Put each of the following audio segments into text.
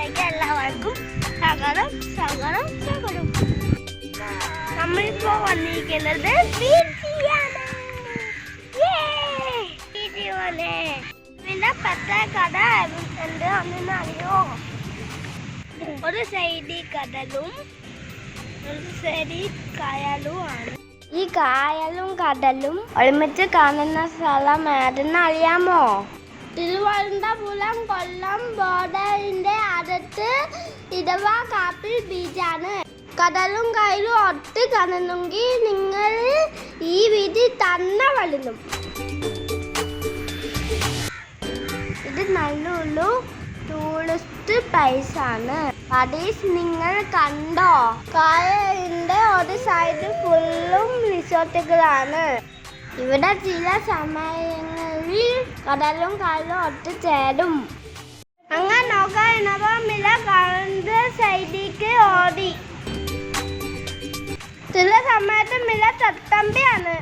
ചാനലിലേക്ക് എല്ലാവർക്കും സ്വാഗതം സ്വാഗതം സ്വാഗതം നമ്മളിപ്പോ വന്നിരിക്കുന്നത് ബീച്ചിലാണ് Yay! ബീച്ചിൽ പോലെ പിന്നെ പത്ത കഥ ഉണ്ട് അന്നെന്ന് അറിയോ ഒരു സൈഡിൽ കടലും ഒരു സൈഡിൽ കായലുമാണ് ഈ കായലും കടലും ഒരുമിച്ച് കാണുന്ന സ്ഥലം ഏതെന്ന് അറിയാമോ തിരുവനന്തപുരം കൊല്ലം ബോർഡറിന്റെ അടുത്ത് ഇടവ കാപ്പിൽ ബീച്ചാണ് കടലും കയ്യിലും ഒട്ട് കാണണമെങ്കിൽ നിങ്ങൾ ഈ വിധി തന്നെ വളരും ഇത് നല്ലൊരു ടൂറിസ്റ്റ് പ്ലേസ് ആണ്. പടീസ് നിങ്ങൾ കണ്ടോ? കായലിന്റെ ഒരു സൈഡ് ഫുള്ളും റിസോർട്ടുകളാണ് ഇവിടെ ചില സമയങ്ങളിൽ കടലും കാലും ഒത്തുചേരും അങ്ങനെ നോക്കാനപ്പോ മില കടലിന്റെ സൈഡിലേക്ക് ഓടി. ചില സമയത്ത് മില തത്തമ്പിയാണ്.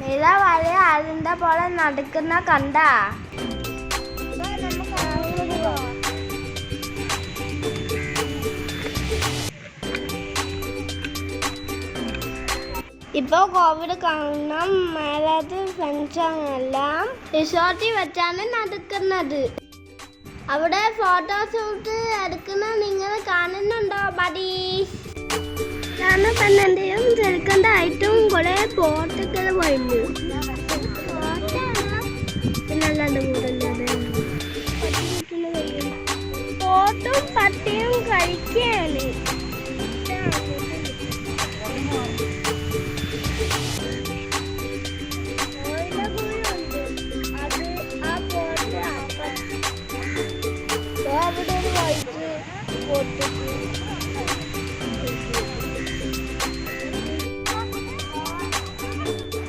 നില വലിയ അതിന്റെ പോലെ നടക്കുന്ന കണ്ട? ഇപ്പൊ കോവിഡ് കാരണം മേലാത്ത ഫ്രണ്ട്സാണെല്ലാം റിസോർട്ടിൽ വെച്ചാണ് നടക്കുന്നത്. അവിടെ ഫോട്ടോഷൂട്ട് എടുക്കുന്ന നിങ്ങൾ കാണുന്നുണ്ടോ ബഡീസ് ഞാൻ ചെറുക്കന്റെ ആയിട്ടും കുറെ ബോട്ടൊക്കെ പോയിരുന്നു. പിന്നല്ലാണ്ട് ബോട്ടും പട്ടിയും കഴിക്കുകയാണ്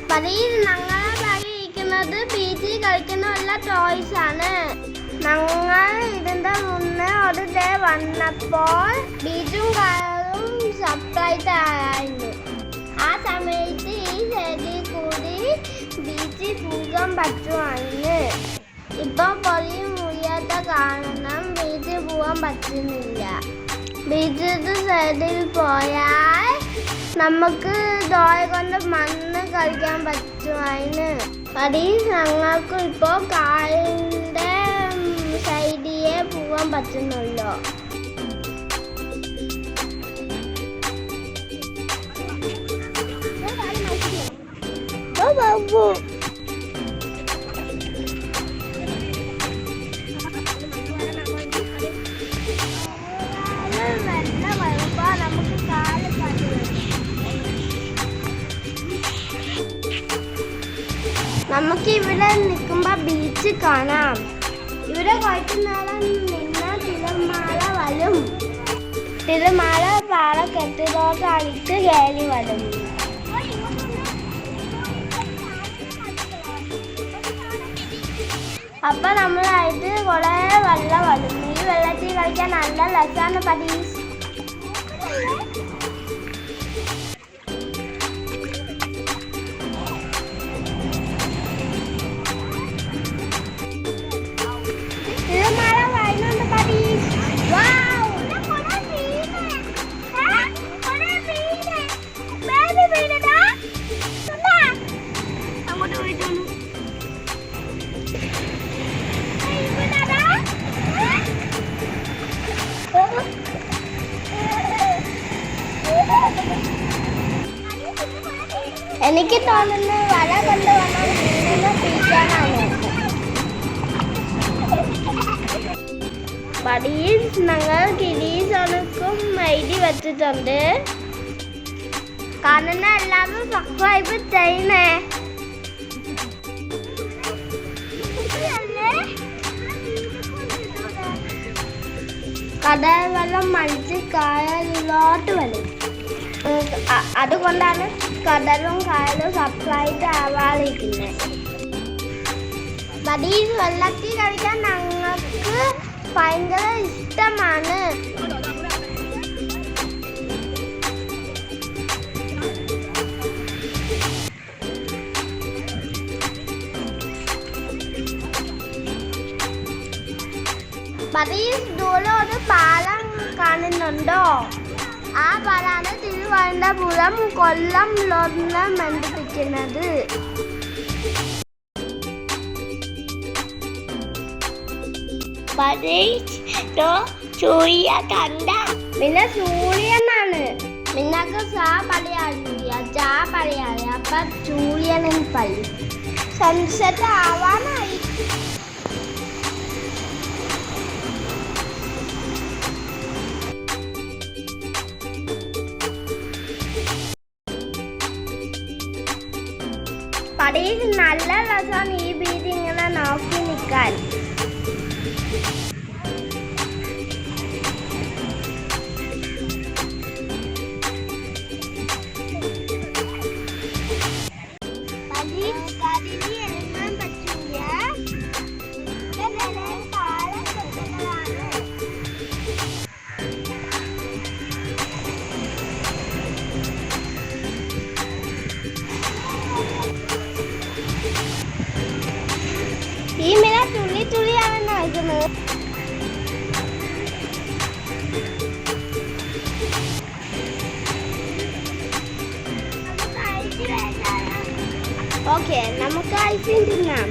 പതിയിൽ ഞങ്ങളെ പറയുന്നത് പി ജി കളിക്കുന്നുള്ള ടോയ്സ് ആണ്. ഞങ്ങൾ ഇതിന്റെ മുന്നേ ഒരു ഡേ വന്നപ്പോൾ ബീജും കാറും സർപ്രൈസ് ആയിരുന്നു. ആ സമയത്ത് ഈ സൈഡിൽ കൂടി ബീച്ച് പൂക്കാൻ പറ്റുവാണ്. ഇപ്പൊ പൊലിയും മുറിയാത്ത കാരണം പോകാൻ പറ്റുന്നില്ല. ബീച്ചിന്റെ സൈഡിൽ പോയാൽ നമുക്ക് ദോയ കൊണ്ട് മണ്ണ് കളിക്കാൻ പറ്റും അതിന്. അടി ഞങ്ങൾക്ക് ഇപ്പോൾ കാലിന്റെ സൈഡിയെ പോകാൻ പറ്റുന്നുള്ളൂ. ബാബു നമുക്ക് ഇവിടെ നിൽക്കുമ്പോ ബീച്ച് കാണാം. ഇവിടെ വൈകുന്നേരം നേരം നിന്ന തിരമാല വരും. തിരമാല പാറ കെട്ടിടോട്ടായിട്ട് കയറി വരും. അപ്പൊ നമ്മളായിട്ട് കുറെ വെള്ളം വരും. ഈ വെള്ളത്തിൽ കളിക്കാൻ നല്ല രസമാണ് പരീസ് എനിക്ക് തോന്നുന്നു വല കൊണ്ടുവന്നാൽ മീനിനെ പിടിക്കാനാണ്. പടിയിൽ ഞങ്ങൾ ഗിരീസണക്കും എഴുതി വെച്ചിട്ടുണ്ട്. കാണുന്ന എല്ലാവരും സബ്സ്ക്രൈബ് ചെയ്യണേ. കടൽ വെള്ളം മരിച്ച് കായലിലോട്ട് വരും. അതുകൊണ്ടാണ് കടലും കായലും സപ്ലൈറ്റ് ആവാതിരിക്കുന്നത് ബടി വെള്ളത്തിൽ കളിക്കാൻ ഞങ്ങൾക്ക് ഭയങ്കര ഇഷ്ടമാണ്. ബടീസ് ദൂരം ഒരു പാലം കാണുന്നുണ്ടോ? ആ പാലാണ് തിരുവനന്തപുരം കൊല്ലം ലോറിനെ ബന്ധിപ്പിക്കുന്നത്? പരീസ് സൂര്യ കണ്ട പിന്നെ സൂര്യനാണ്. നിങ്ങൾക്ക് സാ പറയാറില്ല ജാ പറയാറ് അപ്പൊ സൂര്യനും പറയും സൺസെറ്റ് ആവാനായി. പടയിൽ നല്ല രസമാണ് ഈ ബീച്ച് ഇങ്ങനെ നോക്കി നിൽക്കാൻ ഈ മീന തുള്ളി തുള്ളിയാണെന്ന് നൽകുന്നത്. ഓക്കെ നമുക്ക് ഐസ്ക്രീം തിന്നാം.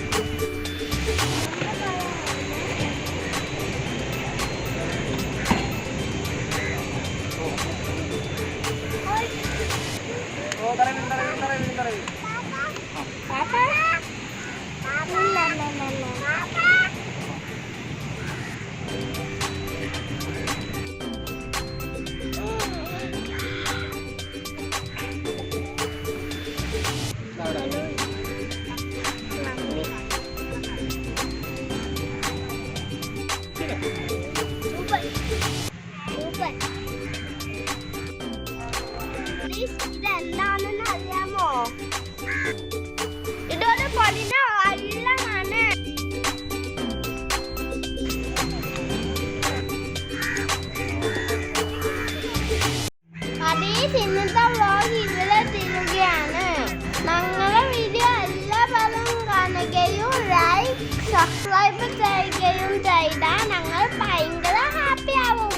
സബ്സ്ക്രൈബ് ചെയ്യുകയും ചെയ്താൽ ഞങ്ങൾ ഭയങ്കര ഹാപ്പി ആവും.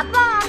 അപ്പോൾ